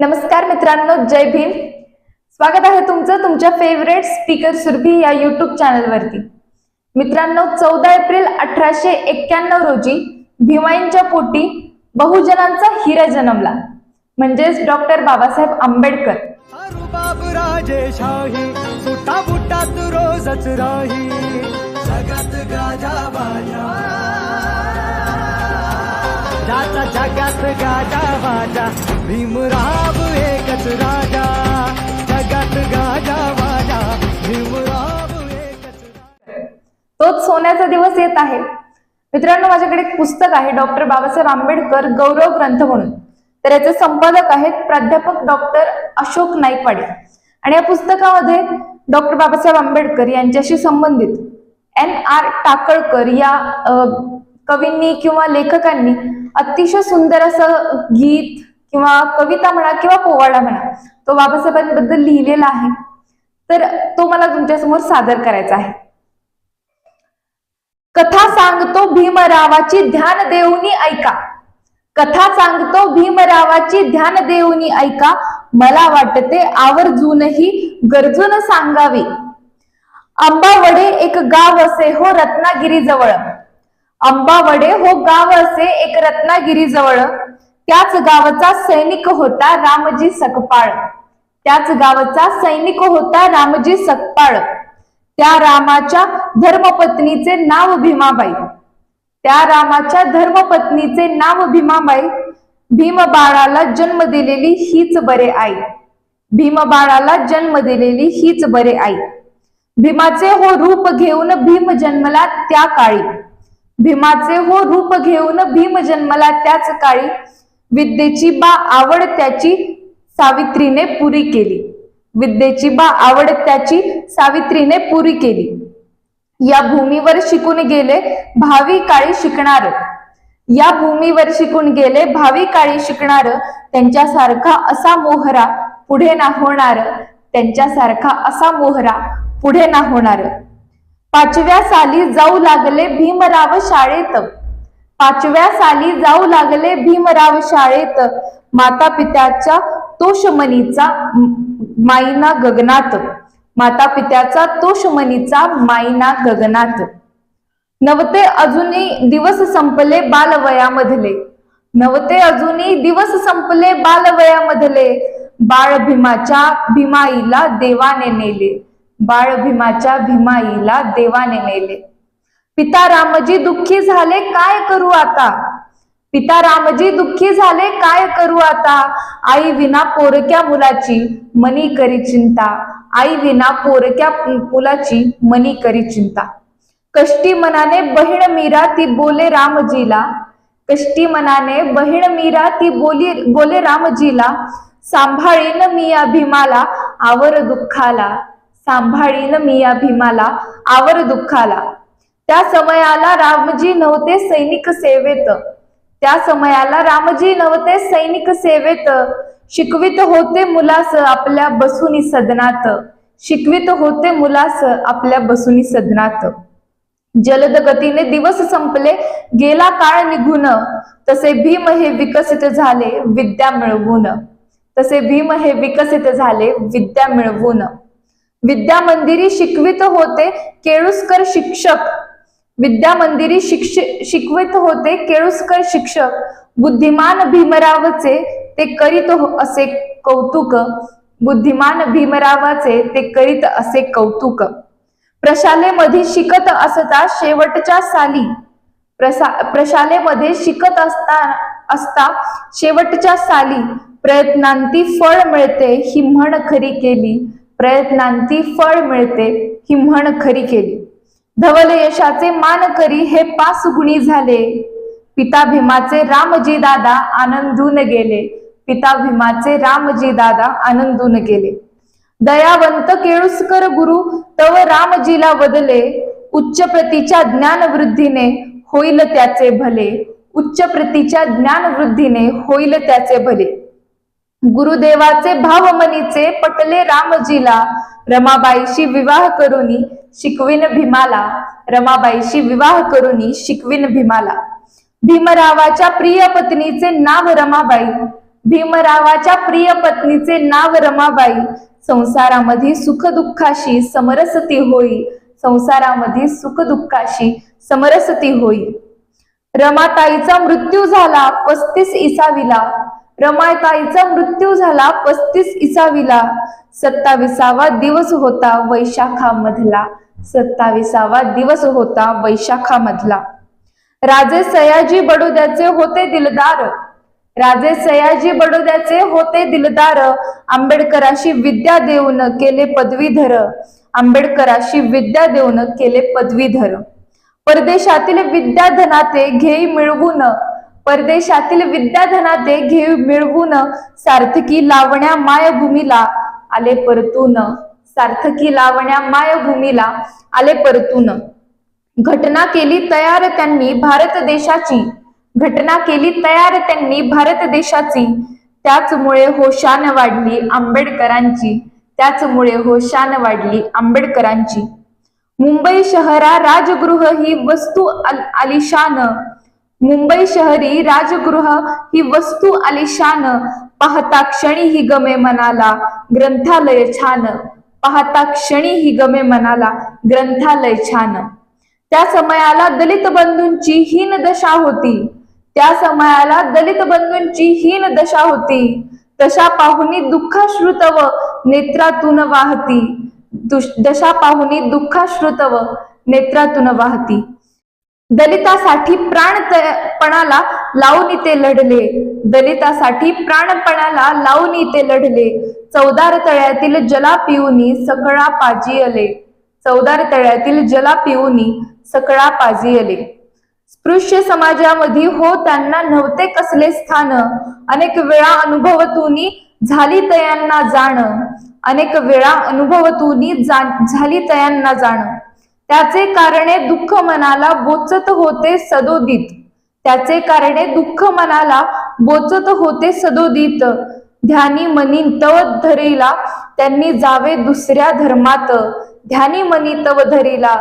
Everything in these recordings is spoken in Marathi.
नमस्कार मित्रांनो जय भीम. स्वागत आहे तुमचं तुमच्या फेवरेट स्पीकर सुरभी या युट्यूब चॅनलवरती मित्रांनो चौदा एप्रिल अठराशे एक्क्याण्णव रोजी भीमाईंच्या पोटी बहुजनांचा हिरा जन्मला. म्हणजेच डॉक्टर बाबासाहेब आंबेडकर. जगात गाजा वाजा. भीमराव एकच राजा जगात गाजा वाजा. भीमराव एकच तोच सोन्याचा दिवस येत आहे. मित्रांनो माझ्याकडे एक पुस्तक आहे डॉक्टर बाबासाहेब आंबेडकर गौरव ग्रंथ म्हणून. तर याचे संपादक आहेत प्राध्यापक डॉक्टर अशोक नाईकवाडे. आणि या पुस्तकामध्ये डॉक्टर बाबासाहेब आंबेडकर यांच्याशी संबंधित एन आर टाकळकर या कवींनी किंवा लेखकांनी अतिशय सुंदर असं गीत किंवा कविता म्हणा किंवा पोवाडा म्हणा तो बाबासाहेबांबद्दल लिहिलेला आहे तर तो मला तुमच्यासमोर सादर करायचा आहे. कथा सांगतो भीमरावाची ध्यान देऊनी ऐका. कथा सांगतो भीमरावाची ध्यान देऊनी ऐका. मला वाटते आवर्जूनही गरजून सांगावी. आंबावडे एक गाव असे हो रत्नागिरी जवळ आंबावडे हो गाव असे एक रत्नागिरी जवळ त्याच गावाचा सैनिक होता रामजी सकपाळ. त्याच गावचा सैनिक होता रामजी सकपाळ. त्या रामाच्या धर्मपत्नीचे नाव भीमाबाई. त्या रामाच्या धर्मपत्नीचे नाव भीमाबाई. भीमबाळाला जन्म दिलेली हीच बरे आई. भीमबाळाला जन्म दिलेली हीच बरे आई. भीमाचे हो रूप घेऊन भीम जन्मला त्या काळी. भीमाचे हो रूप घेऊन भीम जन्मला त्याच काळी. विद्येची बा आवड त्याची सावित्रीने पुरी केली. विद्येची बा आवड त्याची सावित्रीने पुरी केली. या भूमीवर शिकून गेले भावी काळी शिकणार. या भूमीवर शिकून गेले भावी काळी शिकणार त्यांच्यासारखा असा मोहरा पुढे ना होणार त्यांच्यासारखा असा मोहरा पुढे ना होणार. पाचव्या साली जाऊ लागले भीमराव शाळेत. पाचव्या साली जाऊ लागले भीमराव शाळेत. माता पित्याच्या तोषमनीचा माईना गगनात. माता पित्याचा तोषमनीचा माईना गगनात. नवते अजूनही दिवस संपले बालवयामधले. नवते अजूनही दिवस संपले बालवयामधले. बाळ भीमाच्या भीमाईला देवाने नेले. बाळ भीमाच्या भीमाईला देवाने नेले. पिता रामजी दुःखी झाले काय करू आता? पिता रामजी दुःखी झाले काय करू आता? आई विना पोरक्या मुलाची मनी करी चिंता. आई विना पोरक्या मुलाची मनी करी चिंता. कष्टी मनाने बहीण मीरा ती बोले रामजीला. कष्टी मनाने बहीण मीरा ती बोली बोले रामजीला. सांभाळीन मी भीमाला आवर दुःखाला. सांभाळीन मी भीमाला आवर दुःखाला. त्या समयाला रामजी नव्हते सैनिक सेवेत. त्या समयाला रामजी नव्हते सैनिक सेवेत. शिकवित होते मुलास आपल्या बसुनी सदनात. शिकवित होते मुलास आपल्या बसुनी सदनात. जलद गतीने दिवस संपले गेला काळ निघून. तसे भीम हे विकसित झाले विद्या मिळवून. तसे भीम हे विकसित झाले विद्या मिळवून. विद्या मंदिरी शिकवित होते केळुसकर शिक्षक. विद्या मंदिरी शिक्ष शिकवित होते केळुसकर शिक्षक. बुद्धिमान भीमरावचे ते करीत हो असे कौतुक. बुद्धिमान भीमरावाचे ते करीत असे कौतुक. प्रशालेमध्ये शिकत असता शेवटच्या साली. प्रसा प्रशालेमध्ये शिकत असता असता शेवटच्या साली. प्रयत्नांती फळ मिळते ही म्हण खरी केली. प्रयत्नांती फळ मिळते ही म्हण खरी केली. धवल यशाचे मान करी हे पाच गुणी झाले. पिता भीमाचे रामजी दादा आनंदून गेले. पिता भीमाचे रामजी दादा आनंदून गेले. दयावंत केळुसकर गुरु तव रामजीला बदले उच्च प्रतीच्या ज्ञान वृद्धीने होईल त्याचे भले. उच्च प्रतीच्या ज्ञान वृद्धीने होईल त्याचे भले. गुरुदेवाचे भावमनीचे पटले रामजीला रमाबाईशी विवाह करुनी शिकविन भीमाला रमाबाईशी विवाह करुनी शिकविन भीमाला. भीमरावाच्या प्रिय पत्नीचे नाव रमाबाई भीमरावाच्या प्रिय पत्नीचे नाव रमाबाई. संसारामध्ये सुखदुःखाशी समरसती होई संसारामध्ये सुखदुःखाशी समरसती होई. रमाताईचा मृत्यू झाला पस्तीस इसावीला. रमायताईचा मृत्यू झाला पस्तीस इसावीला. सत्ताविसावा दिवस होता वैशाखामधला. सत्ताविसावा दिवस होता वैशाखामधला. राजे सयाजी बडोद्याचे होते दिलदार. राजे सयाजी बडोद्याचे होते दिलदार. आंबेडकराशी विद्या देऊन केले पदवीधर. आंबेडकराशी विद्या देऊन केले पदवीधर. परदेशातील विद्याधनाते घेई मिळवून परदेशातील विद्याधनाते घेऊ मिळवून सार्थकी लावण्या मायभूमीला आले परतून. सार्थकी लावण्या मायभूमीला आले परतून. घटना केली तयार त्यांनी भारत देशाची. घटना केली तयार त्यांनी भारत देशाची. त्याचमुळे होशान वाढली आंबेडकरांची. त्याचमुळे होशान वाढली आंबेडकरांची. मुंबई शहरा राजगृह ही वस्तू आल- आलिशान. मुंबई शहरी राजगृह ही वस्तू आलिशान पाहता क्षणी ही गमे मनाला ग्रंथालय छान. पाहता क्षणी ही गमे मनाला ग्रंथालय छान. त्या समयाला दलित बंधूंची हीन दशा होती. त्या समयाला दलित बंधूंची हीन दशा होती. तशा पाहुनी दुःखाश्रुतव नेत्रातून वाहती. दशा पाहुनी दुःखाश्रुतव नेत्रातून वाहती. दलितासाठी प्राणपणाला लावून ते लढले. दलितासाठी प्राणपणाला लावून ते लढले. चौदार तळ्यातील जला पिऊनी सकळा पाजियले चौदार तळ्यातील जला पिऊनी सकळा पाजियले स्पृश्य समाजामध्ये हो त्यांना नव्हते कसले स्थान. अनेक वेळा अनुभवतुनी झाली तयांना जाण. अनेक वेळा अनुभवतुनी जा- झाली तयांना जाण. त्याचे कारणे दुःख मनाला बोचत होते सदोदित. त्याचे कारणे दुःख मनाला बोचत होते सदोदित. ध्यानी मनी तव धरीला त्यांनी जावे दुसऱ्या धर्मात. ध्यानी मनी तव धरीला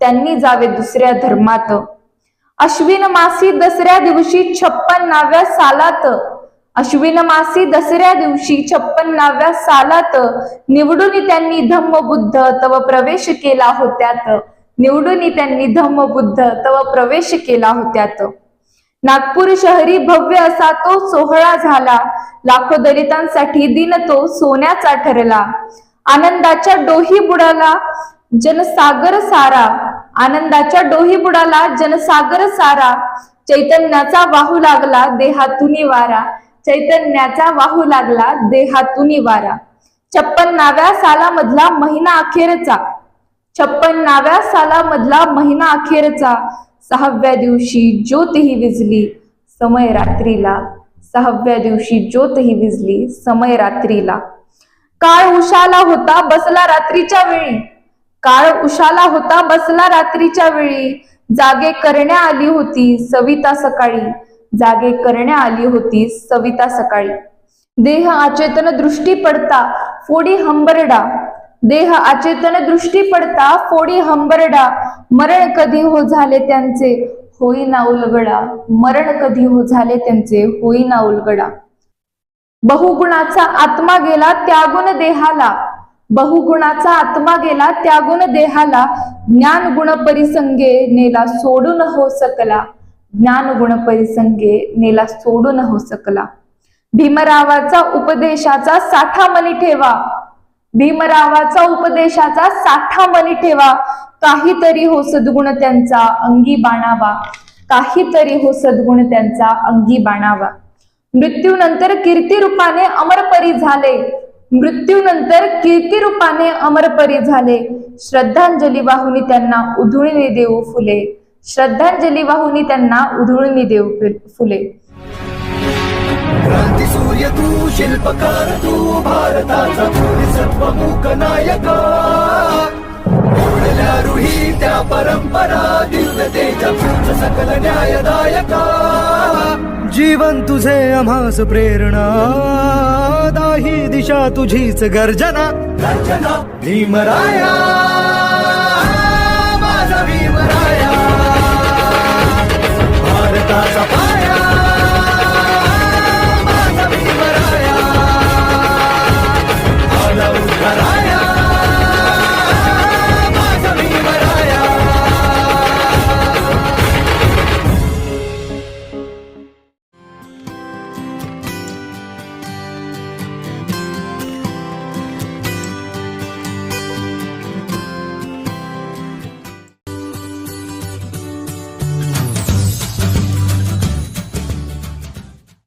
त्यांनी जावे दुसऱ्या धर्मात. अश्विन मासी दसऱ्या दिवशी छप्पन्नाव्या सालात अश्विन मासी दसऱ्या दिवशी छप्पन्नाव्या सालात निवडून त्यांनी धम्म बुद्ध तव प्रवेश केला होत्यात. निवडून त्यांनी धम्म बुद्ध तव प्रवेश केला होत्यात. नागपूर शहरी भव्य असा तो सोहळा झाला. लाखो दलितांसाठी दिन तो सोन्याचा ठरला. आनंदाच्या डोही बुडाला जनसागर सारा. आनंदाच्या डोही बुडाला जनसागर सारा. चैतन्याचा वाहू लागला देहातून वारा. चैतन्याचा वाहू लागला देहातून वारा छप्पन्नाव्या सालामधला महिना अखेरचा. छप्पन्नाव्या सालामधला महिना अखेरचा. सहाव्या दिवशी ज्योतही विजली समय रात्रीला सहाव्या दिवशी ज्योतही विजली समय रात्रीला काळ उशाला होता बसला रात्रीच्या वेळी. काळ उशाला होता बसला रात्रीच्या वेळी. जागे करण्या आली होती सविता सकाळी. जागे करण्या आली होती सविता सकाळी. देह अचेतन दृष्टी पडता फोडी हंबरडा. देह अचेतन दृष्टी पडता फोडी हंबरडा. मरण कधी हो झाले त्यांचे? होईना उलगडा. मरण कधी हो झाले त्यांचे? होईना उलगडा. बहुगुणाचा आत्मा गेला त्यागुण देहाला. बहुगुणाचा आत्मा गेला त्यागुण देहाला. ज्ञान गुण परिसंगे नेला सोडून हो सकला. ज्ञान गुण परिसंगे नेला सोडून हो सकला. भीमरावाचा उपदेशाचा साठा मनी ठेवा. भीमरावाचा उपदेशाचा साठा मनी ठेवा. काहीतरी हो सद्गुण त्यांचा अंगी बाणावा. काहीतरी हो सद्गुण त्यांचा अंगी बाणावा. मृत्यूनंतर कीर्ती रूपाने अमरपरी झाले. मृत्यूनंतर कीर्तिरूपाने अमरपरी झाले. श्रद्धांजली वाहुनी त्यांना उधळून देऊ फुले. श्रद्धांजली वाहून त्यांना उधळून देऊ फुले क्रांती सूर्य तू शिल्पकार तू भारताचा सर्वमुख नायका. ओढल्या रुही त्या परंपरा दिव्य तेजा सकल न्यायदायका. जीवन तुझे आम्हास प्रेरणा दाही दिशा तुझीच गर्जना. गर्जना. भीमराया. ताजा